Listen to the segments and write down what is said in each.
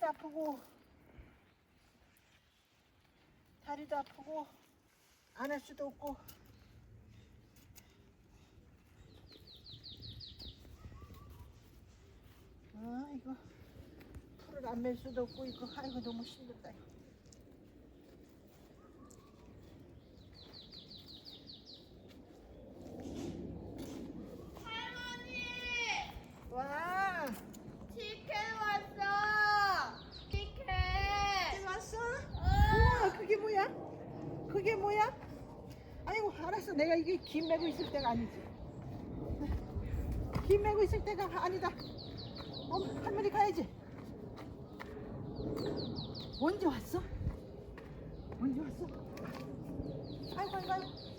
다리도 아프고 다리도 아프고 안 할 수도 없고 아 이거 풀을 안 맬 수도 없고 이거 아이고 너무 힘들다 이거. 와 치킨 왔어. 치킨. 왔어? 우와 그게 뭐야? 그게 뭐야? 알았어 내가 이게 김 메고 있을 때가 아니지 김 메고 있을 때가 아니다 어, 할머니 가야지 언제 왔어? 언제 왔어? 아이고 아이고 아이고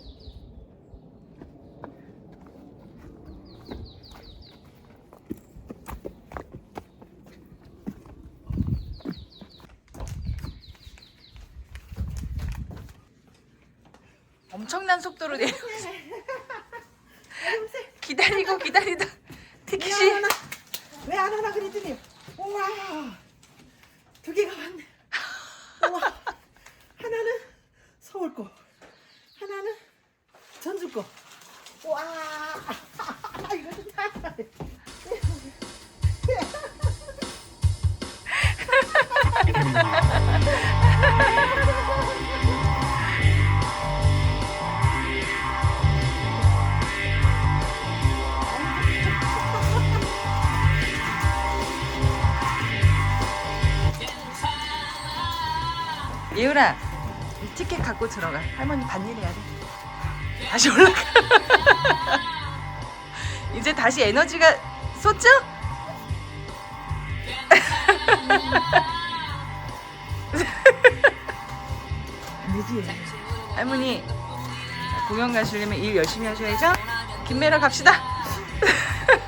엄청난 속도로 내려. 기다리고 기다리다 티켓이 오나? 왜 안 오나 그랬더니 우와 두 개가 왔네 우와 하나는 서울 거 하나는 전주 거 우와 예은아 이 티켓 갖고 들어가. 할머니 반일 해야 돼. 다시 올라가. 이제 다시 에너지가 솟죠? 되지 할머니 공연 가시려면 일 열심히 하셔야죠. 김매러 갑시다.